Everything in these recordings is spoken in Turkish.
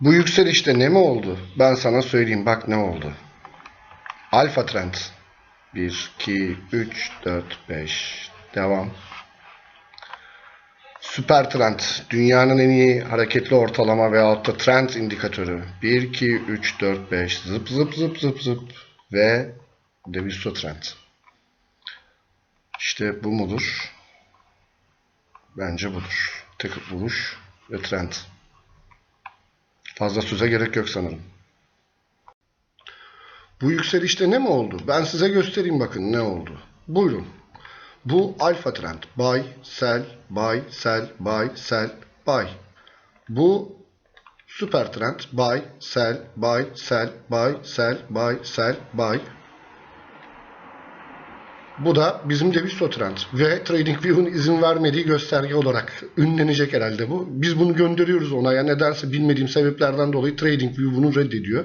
Bu yükselişte ne mi oldu? Ben sana söyleyeyim bak ne oldu. Alfa trend. 1, 2, 3, 4, 5. Devam. Süper trend. Dünyanın en iyi hareketli ortalama veyahut da trend indikatörü. 1, 2, 3, 4, 5. Zıp zıp zıp zıp zıp. Ve Devisto trend. İşte bu mudur? Bence budur. Tek buluş ve trend. Fazla söze gerek yok sanırım. Bu yükselişte ne mi oldu? Ben size göstereyim bakın ne oldu. Buyurun. Bu alfa trend. Buy, sell, buy, sell, buy, sell, buy. Bu süper trend. Buy, sell, buy, sell, buy, sell, buy, sell, buy. Bu da bizim Devisto trend ve TradingView'un izin vermediği gösterge olarak ünlenecek herhalde bu. Biz bunu gönderiyoruz ona ya nedense bilmediğim sebeplerden dolayı TradingView bunu reddediyor.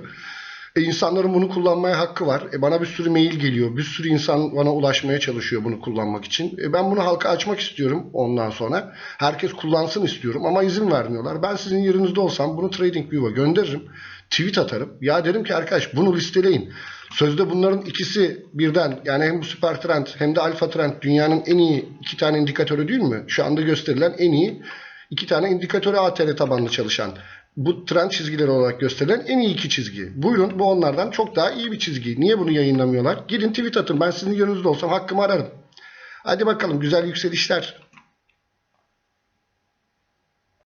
E insanların bunu kullanmaya hakkı var. E bana bir sürü mail geliyor. Bir sürü insan bana ulaşmaya çalışıyor bunu kullanmak için. E ben bunu halka açmak istiyorum ondan sonra. Herkes kullansın istiyorum ama izin vermiyorlar. Ben sizin yerinizde olsam bunu TradingView'a gönderirim. Tweet atarım. Ya derim ki arkadaş bunu listeleyin. Sözde bunların ikisi birden yani hem bu süper trend hem de alfa trend dünyanın en iyi iki tane indikatörü değil mi? Şu anda gösterilen en iyi iki tane indikatörü ATR tabanlı çalışan bu trend çizgileri olarak gösterilen en iyi iki çizgi. Buyurun bu onlardan çok daha iyi bir çizgi. Niye bunu yayınlamıyorlar? Gidin tweet atın. Ben sizin yerinizde olsam hakkımı ararım. Hadi bakalım güzel yükselişler.